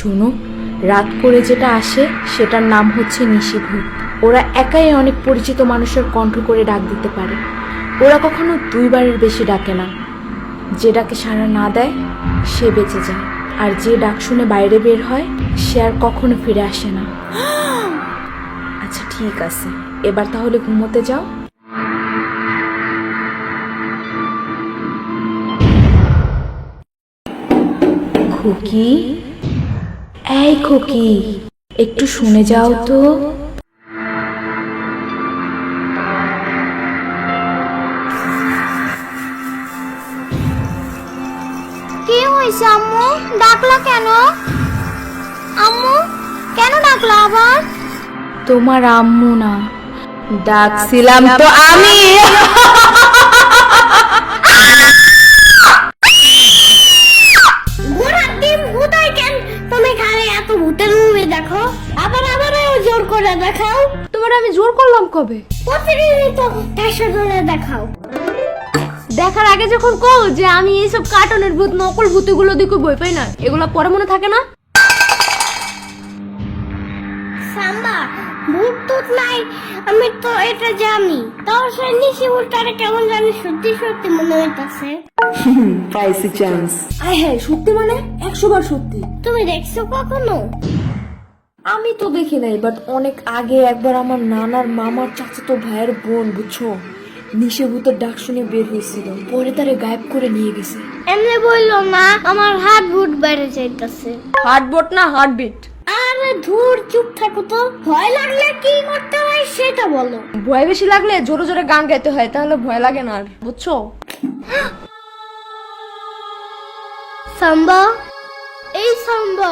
শোনো, রাত করে যেটা আসে, সেটার নাম হচ্ছে নিশিভূত ওরা একাই অনেক পরিচিত মানুষের কণ্ঠ করে ডাক দিতে পারে। ওরা কখনো দুইবারের বেশি ডাকে না। যে ডাকে সাড়া না দেয়, সে বেঁচে যায়। আর যে ডাক শুনে বাইরে বের হয়, সে আর কখনো ফিরে আসে না। আচ্ছা ঠিক আছে। এবার তাহলে ঘুমোতে যাও। খুকি? এই খুকি একটু শুনে যাও তো। কি হয়েছে আম্মু? ডাকলা কেন? আম্মু কেন ডাকলা আবার? তোমার আম্মু না। ডাকছিলাম তো আমি। প্রতিদিনই তো ধরে দেখাও দেখার আগে যখন কও যে আমি এইসব কার্টুনের ভূত নকল ভূতগুলো দেখে বই পাই না এগুলো পরে মনে থাকে না? সাম্বা ভূত টুত নাই আমি তো এটা জানি। তাও সে নিশি ভূতটারে কেমন জানি সত্যি সত্যি মনে হইতাছে। পাইছি চান্স আয় হ্যাঁ সত্যি মানে? একশো বার সত্যি। তুমি দেখছ কখনো? আমি তো দেখি নাই বাট অনেক আগে একবার আমার নানার মামার চাচাতো ভাইয়ের বোন বুঝছ? নিষেভূতের ডাক শুনে বের হয়েছিল। পরে তারে গায়েব করে নিয়ে গেছে। এমনি বলল না আমার হাত ভূত বেড়ে যাইতাছে। হার্টবোট না হার্টবিট আরে ধুর চুপ থাকো তো। ভয় লাগলে কি করতে হয় সেটা বলো। ভয় বেশি লাগলে জোরে জোরে গান গাইতে হয় তাহলে ভয় লাগে না আর বুঝছ? সাম্বা এই সাম্বা।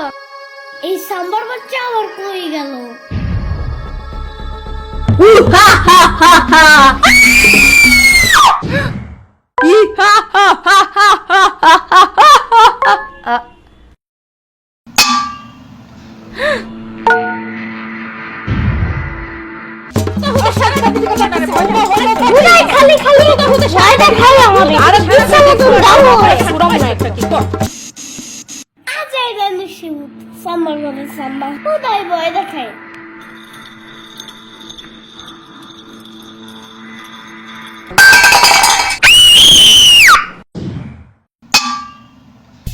এই সাম্বার বাচ্চা আবার কই গেল খালি খালি ভয় দেখাই আমারে আরে বিশাল তো দাও আজাই রানি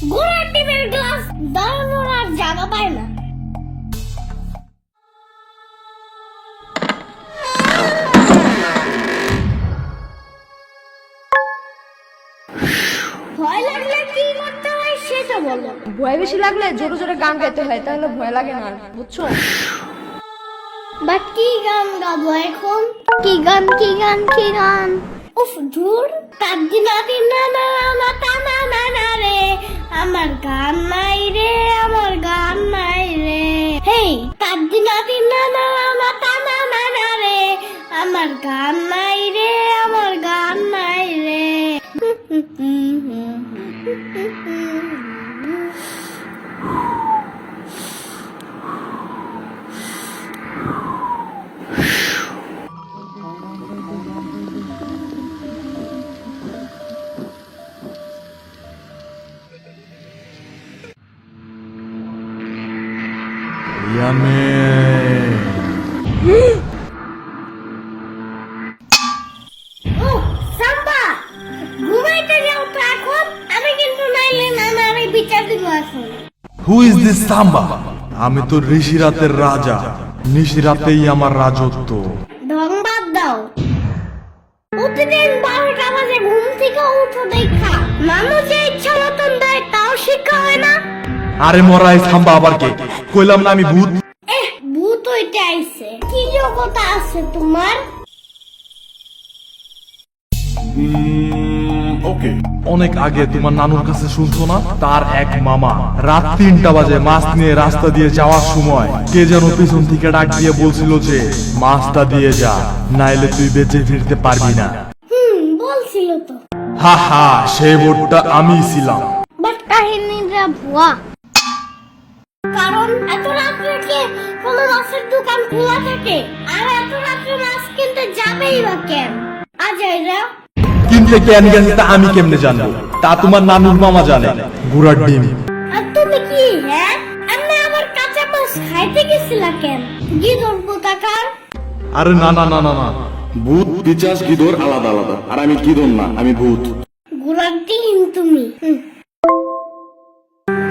ঘোড়ার গ্লাস দাঁড়ানোর আর জায়গা পায় না। ভয় লাগলে কি করতে হয় বলো ভয় বেশি লাগলে জোরে জোরে গান গাইতে হয়, তাহলে ভয় লাগে না বুঝছ? বাট কি গান গাবো এখন? কি গান কি গান কি গান? উফ, ধুর। তার দিনা দিনা না না না না না রে। আমার গান নাই রে, আমার গান নাই রে। হেই তার দিনা দিনা না না না না না রে। আমার গান নাই রে বিচার দিব এখন। হু ইজ দিস সাম্বা আমি তো ঋষিরাতের রাজা। নিশিরাতেই আমার রাজত্ব। ঢং বাদ দাও। প্রতিদিন বারোটা বাজে ঘুম থেকে উঠো দেখা। মানুষ ইচ্ছা মতন দেয় তাও শিক্ষা হয় না। আরে মরাই সাম্বা আবার কে? কইলাম না আমি ভূত। এহ ভূত হইতে আইছে। কি যোগ্যতা আছে তোমার? অনেক আগে তোমার নানুর কাছে শুনছো না? তার এক মামা। রাত তিনটা বাজে মাছ নিয়ে রাস্তা দিয়ে যাওয়ার সময় কে যেন পিছন থেকে ডাক দিয়ে বলছিল যে মাছটা দিয়ে যা নাইলে তুই বেঁচে ফিরতে পারবি না। হুম বলছিল তো। হা হা সেই বোর্ডটা আমি ছিলাম। বাট কাহিনীটা ভুয়া। কারণ এত রাত্রে কি কোনো মাছের দোকান খোলা থাকে? আর এত রাত্রে মাছ কিনতে যাবেই বা কেন? আজাইরা কিনতে কেন গেছে তা আমি কেমনে জানব? তা তোমার নানুর মামা জানে। গুড়ার ডিম। আর তুমি কি হ্যাঁ? খাইতে গেছিলা কেন? আরে না না না না না। ভূত পিচাস গিদর আলাদা আলাদা। আর আমি গিদর না আমি ভূত। গুলার টিম তুমি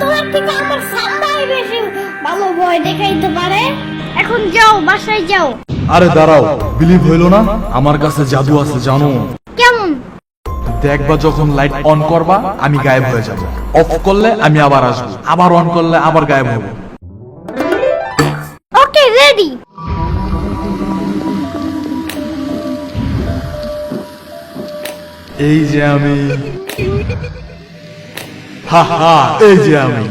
তোমার থেকে আমার সাম্বাই বেশি ভালো ভয় দেখাইতে পারে। এখন যাও বাসায় যাও। আরে দাঁড়াও বিলিভ হইল না? আমার কাছে জাদু আছে জানো? দেখবা যখন লাইট অন করবা আমি গায়েব হয়ে যাব। অফ করলে আমি আবার আসব। আবার অন করলে আবার গায়েব হব। ওকে রেডি এই যে আমি। হা হা এই যে আমি।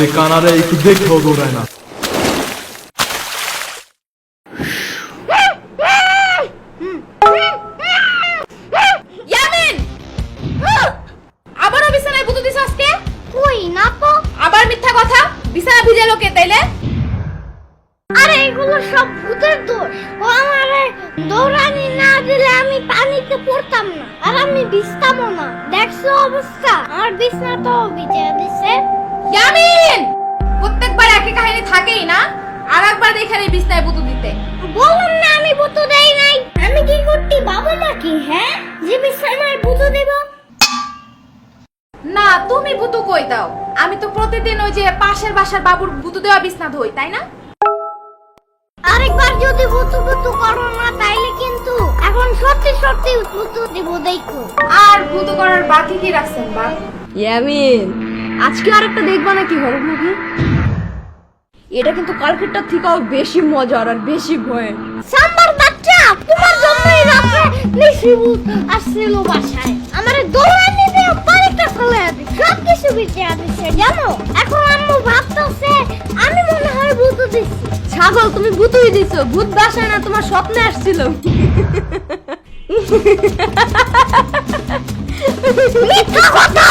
রে কানারে একটু দেখেও দৌড়ায় না আবারও বিছানায় বুতু দিছ আজকে? কই না তো আবার মিথ্যা কথা? বিছানা ভিজে লোকে তাইলে? আরে এগুলো সব ভূতের দোষ। ও আমারে দৌড়ানি না দিলে আমি পানিতে পড়তাম না। আর আমি ভিজতামও না। দেখছ অবস্থা? আমার বিছনা তো ভিজে দিছে। ইয়ামিন! প্রত্যেকবার একই কাহিনী থাকেই না? আর একবার দেখে রে বিছনায় বুতু দিতে। বললাম না আমি বুতো দেই নাই। আমি কি করতে বাবু নাকি হ্যাঁ? যে বিছানায় বুতো দেব? না তুমি বুতু কই দাও? আমি তো প্রতিদিন ওই যে পাশের বাসার বাবুর বুতু দেওয়া বিছনা ধুই তাই না? আরেকবার যদি বুতু বুতু করো না তাইলে কিন্তু এখন সত্যি সত্যি বুতু দেব দেখো। আর বুতু করার বাকি কি রাখছেন বা ইয়ামিন আজকে আরেকটা দেখবা নাকি হরর মুভি এটা কিন্তু কালকেরটা থেকেও বেশি মজার আর বেশি ভয়। সাম্বার বাচ্চা তোমার জন্যই রাতে নিশিবুত আসছিল বাসায়। আমারে দৌড়ানি দিয়ে পানিটা ফেলে আছে সব কিছু বিচে আছে জানো? এখন আম্মু ভাবতেছে আমি মনে হয় ভূত দিচ্ছি ছাগল তুমি ভূতুই দিছো ভূত বাসায় না তোমার স্বপ্নে আসছিল। মিথ্যা কথা